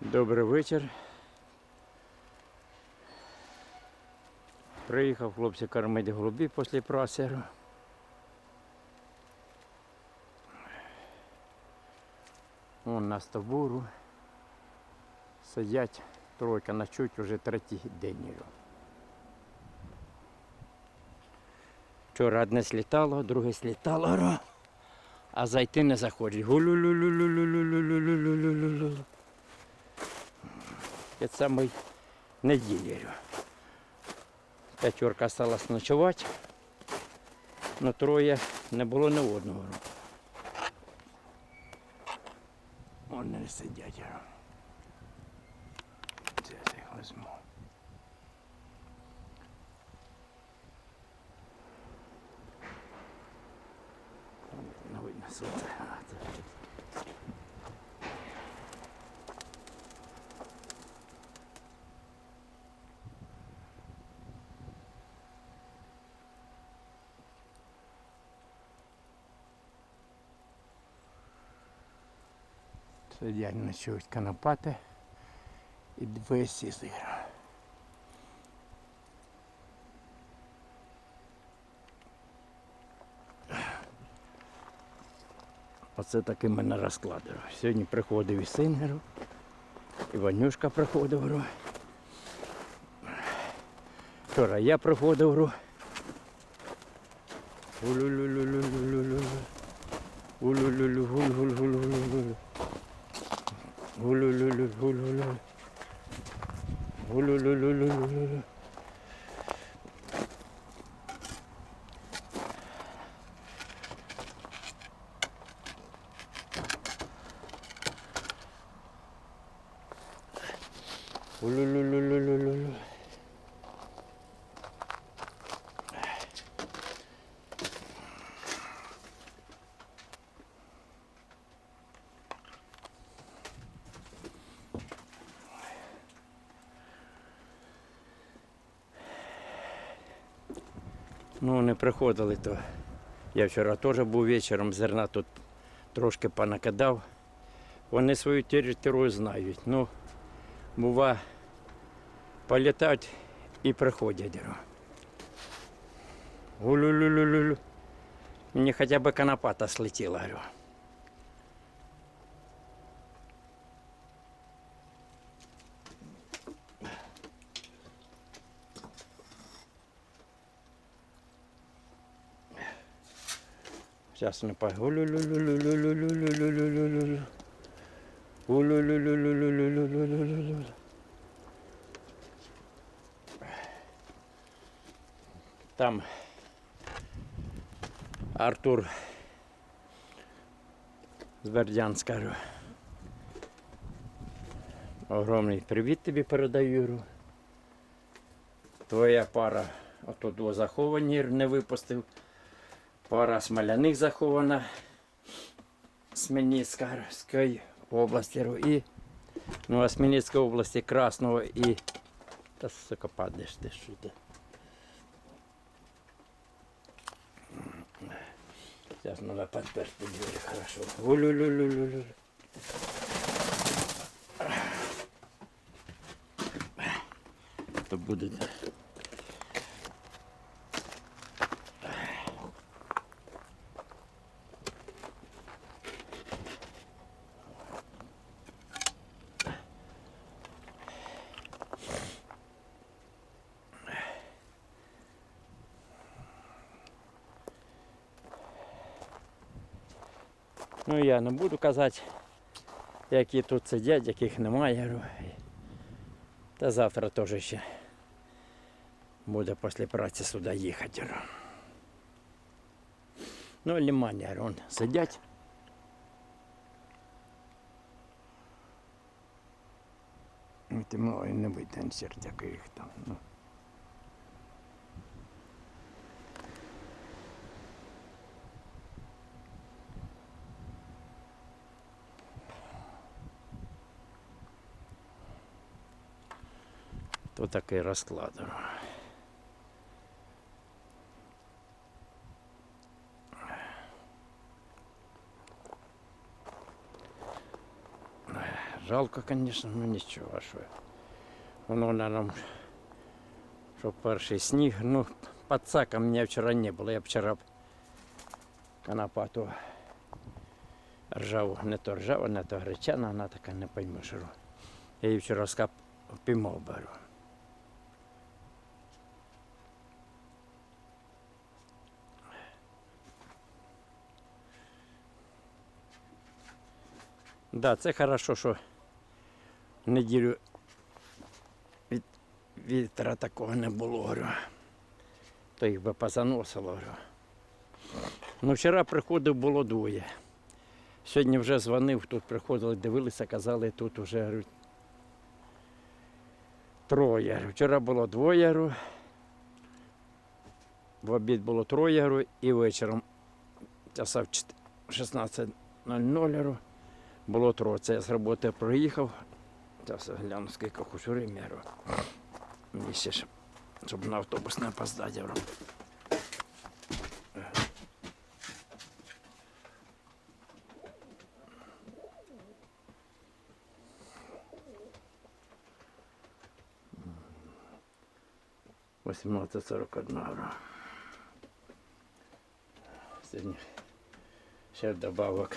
Добрий вечір. Приїхав хлопці кормити голубів після прасеру. Вон на стовбуру сидять тройка ночують уже третій день. його. Вчора одне слітало, друге слітало, а зайти не заходить. Гулю-лю-лю-лю-лю-лю-лю-лю-лю-лю-лю. Це самий неділі. П'ятерка стала ночувати, але троє не було ні одного. Вони сидять. Це я їх візьму. Сидять ночують канапати і весь ізир. Оце таки мене розкладено. Сьогодні приходив і Сингеру, і Ванюшка приходив. Вчора я приходив. Улюлюлюлюлюлюлю. Улюлюлю гуль гуль гуль гуль гуль Oh le le le oh Ну, не приходили, то я вчора теж був вечором, зерна тут трошки понакидав. Вони свою територію знають. Ну, бува, політають і приходять. Гулю-лю-лю-лю. Мені хоча б конопата слетіла, Сейчас не пай. Там Артур з скажу. Огромний привіт тобі передаю, Юру. Твоя пара отут заховані не випустив. Пара смоляних захована з Хмельницької області і ну, а з Хмельницької області Красного і. Та сука падаєш ти що ти. Сейчас надо подперти двери хорошо. Гулю-лю-лю-лю-лю. То буде. Ну я не буду казати, які тут сидять, яких немає. Та завтра теж ще буде після праці сюди їхати. Ну, говорю, вон сидять. Ну, Ти мало не видно черт, яких там. Ну. то такий розклад. Жалко, звісно, ну нічого, що воно нам, що перший сніг, ну пацака мене вчора не було, я вчора б канапату ржаву, не то ржаву не то гречана, вона така не пойму, що я її вчора скап піймав беру. Да, це хорошо, що неділю від вітра такого не було, говорю. То їх би позаносило. говорю. Ну вчора приходив було двоє. Сьогодні вже дзвонив, тут приходили, дивилися, казали, тут вже говорю, троє. Вчора було двоє. Говорю. В обід було троє говорю, і вечором часа в 16.00 було троє. Це я з роботи приїхав. Зараз гляну, скільки хочу реміру. Місяць, щоб на автобус не опоздати. Восемнадцать сорок одна. гра. Сьогодні ще добавок.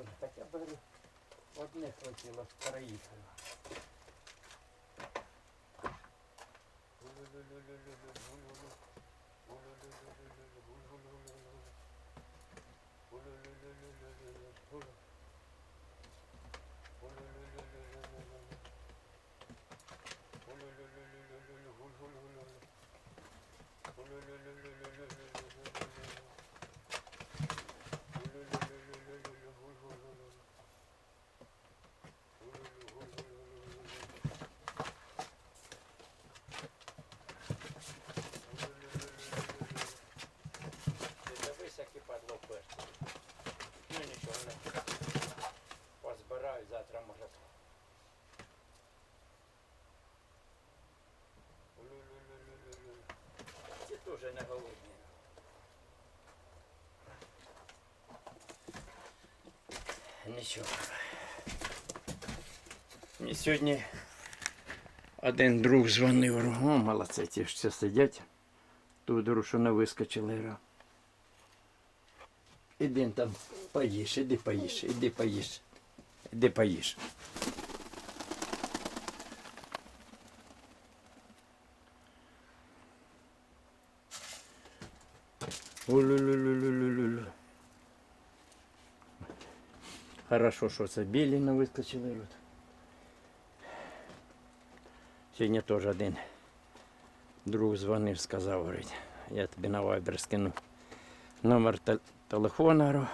було. Так я беру. Одне хватило з переїхали. Ulu, ulu, ulu, ulu, ulu, ulu. Нічого. Мені сьогодні один друг дзвонив, говорю, о, молодці, ті ж все сидять. Тут не вискочили. говорю. Іди там поїж, іди поїж, іди поїж. Іди поїж. Улю-лю-лю-лю-лю-лю. Хорошо, що це білі не вискочили. Сьогодні теж один друг дзвонив, сказав, говорить, я тобі на вайбер скину номер те- телефона.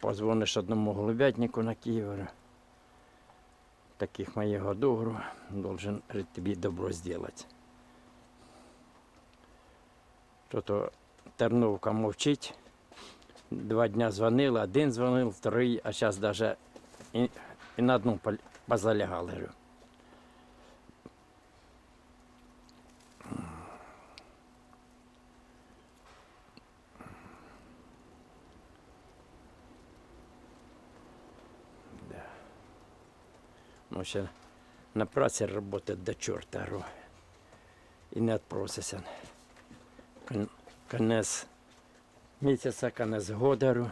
Позвониш одному голубятнику на Київ. Таких моих году, говорю, должен тобі добро зробити. То-то Терновка мовчить. Два дня дзвонили, один дзвонив, второй, а зараз навіть і, і на одну позалягали. Ну, ще на праці роботи до чорта. І не відпросися. Кон- Конець місяця, конець года. говорю.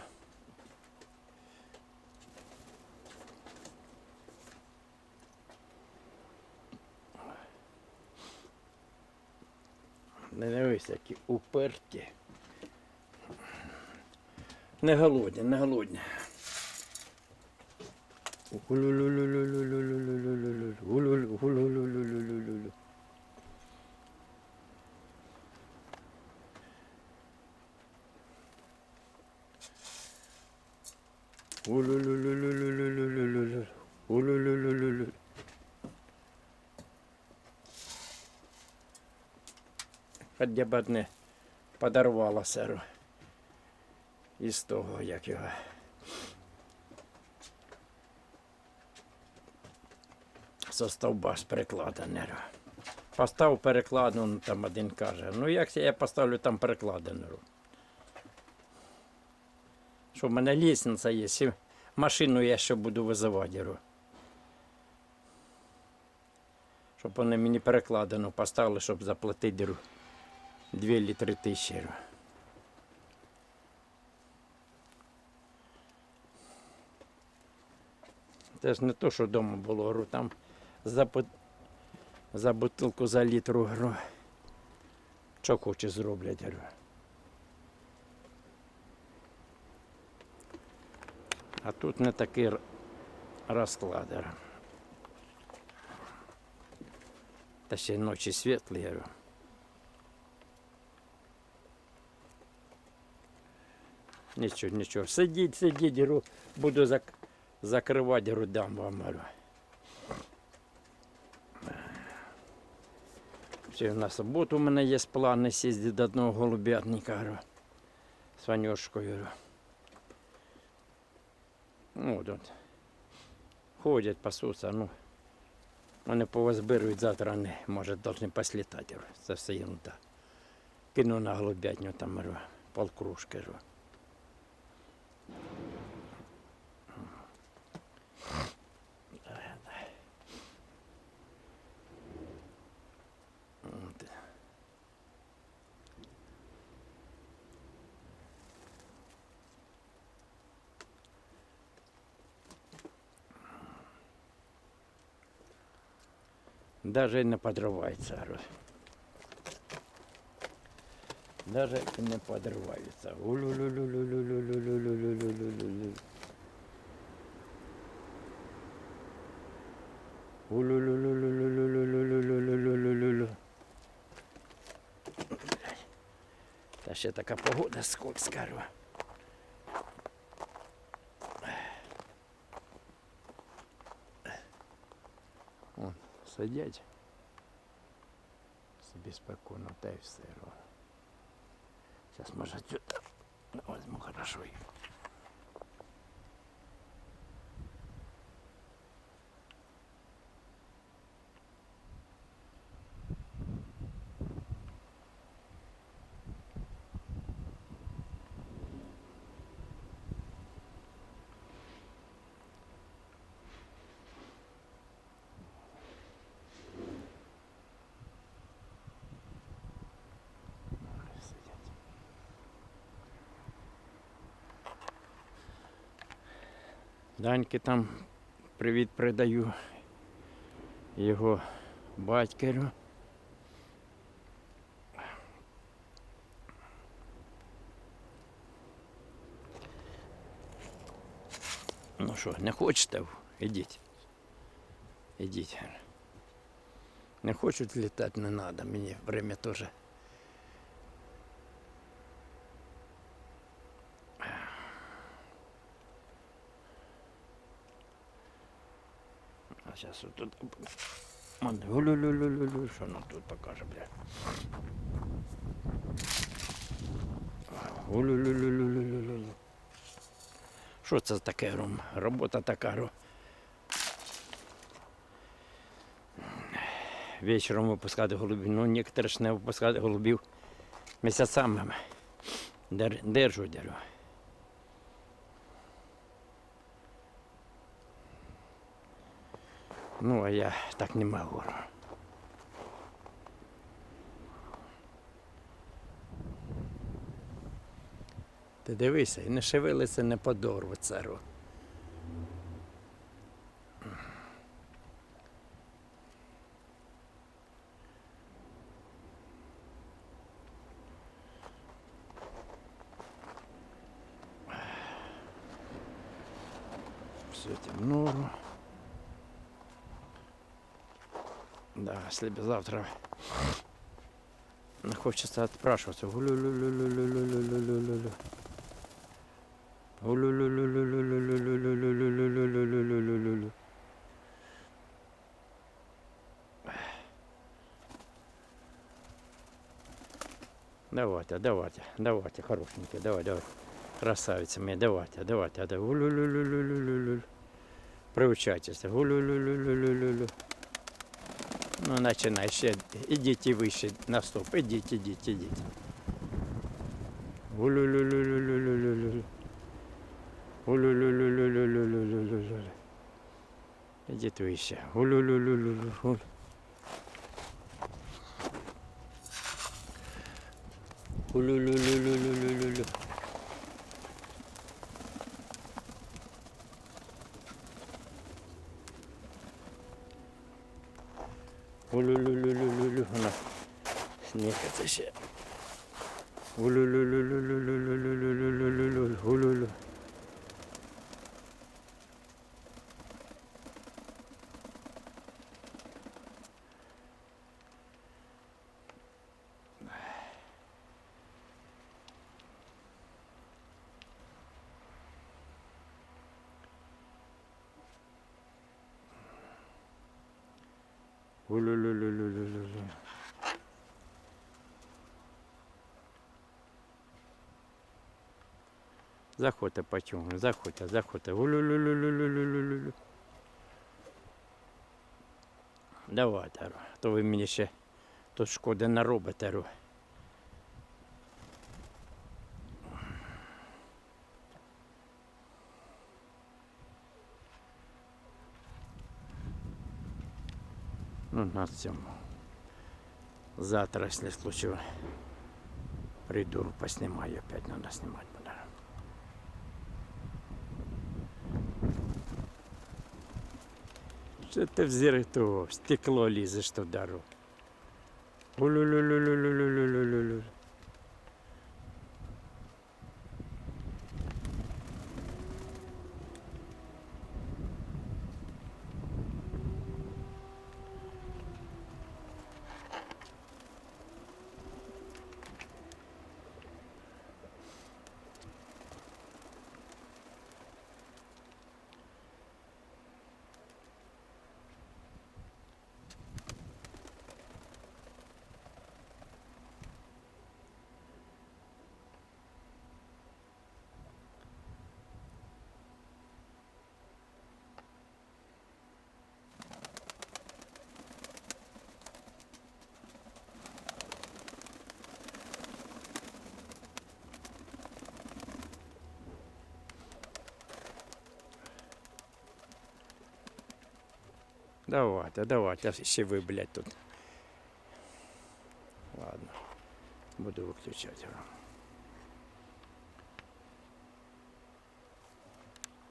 Не дивись, які уперті. Не голодні, не голодні. Улюлюлюлюлюлюлюлюлю. Улюлюлюлюлю. Хоч б одне подарувала серу. Із того, як його. Со стовба з перекладенера. Постав перекладену, там один каже. Ну як я поставлю там перекладенеру? Що в мене лісниця є, і машину я ще буду визивати. Щоб вони мені перекладину поставили, щоб заплатити говорю, 2 літри тисячі. Це ж не то, що вдома було, говорю, там за, за бутилку за літру говорю, що хоче зроблять. А тут не такий р- розклад. говорю. Та ще й ночі світлі. Нічого, нічого. Сидіть, сидіть, буду зак... закривати, говорю, дам вам. Ще на суботу у мене є плани сісти до одного голубятника, з Ванюшкою. Ну, от, от. Ходять, пасуться, ну. Вони повозбирують завтра, вони, може, повинні послітати. Це все ерунда. Кину на голубятню там, полкружки. Даже не подривається город. Даже не подривається. Та ще така погода скользка. Сидять. Собі спокійно, та й все. Зараз може сюди возьму хорошо їх. Даньки там привіт передаю його батькерю. Ну що, не хочете? Ідіть. Ідіть. Не хочуть літати, не треба. Мені время теж. Зараз тут. Гулю-лю-лю-лю-лю. Що нам тут покаже, бля? Що це таке, Ром? Робота така, Ром. Вечором випускати голубів. Ну, некоторі ж не випускати голубів місяцями. Дер, держу, держу. Ну, а я так не могу. Ти дивися, і не шевелиться, не подорву цару. Да, завтра хочется отпрашиваться. Давайте, давайте, давайте, хорошенькие, давай, давай. Красавица моя, давайте, давайте, давайте. Приучайтесь. Гулю-лю-лю-лю-лю-лю. Ну, начинай ще, ідіть вище на стоп, ідіть, ідіть, ідіть. Ідіть вище. Улю-лю-лю-лю-лю-лю-лю. Улю-лю-лю-лю-лю-лю. Вона снігаться ще. Улю-лю-лю-лю-лю-лю-лю-лю-лю-лю-лю. Улю-лю. Улю-лю-лю-лю-лю-лю. Заходьте потягну, заходьте, заходьте. Улю-лю-лю-лю-лю-лю-лю-лю. Давайте, то ви мені ще тут шкоди наробите. Ро. Ну, на цьому. Завтра, если случаю, приду, поснимаю, опять надо снимать буду. Що ти в зірту, в стекло лізеш туди. Улю-лю-лю-лю-лю-лю-лю-лю-лю. Давайте, давайте, ще ви, блядь, тут. Ладно, буду виключати.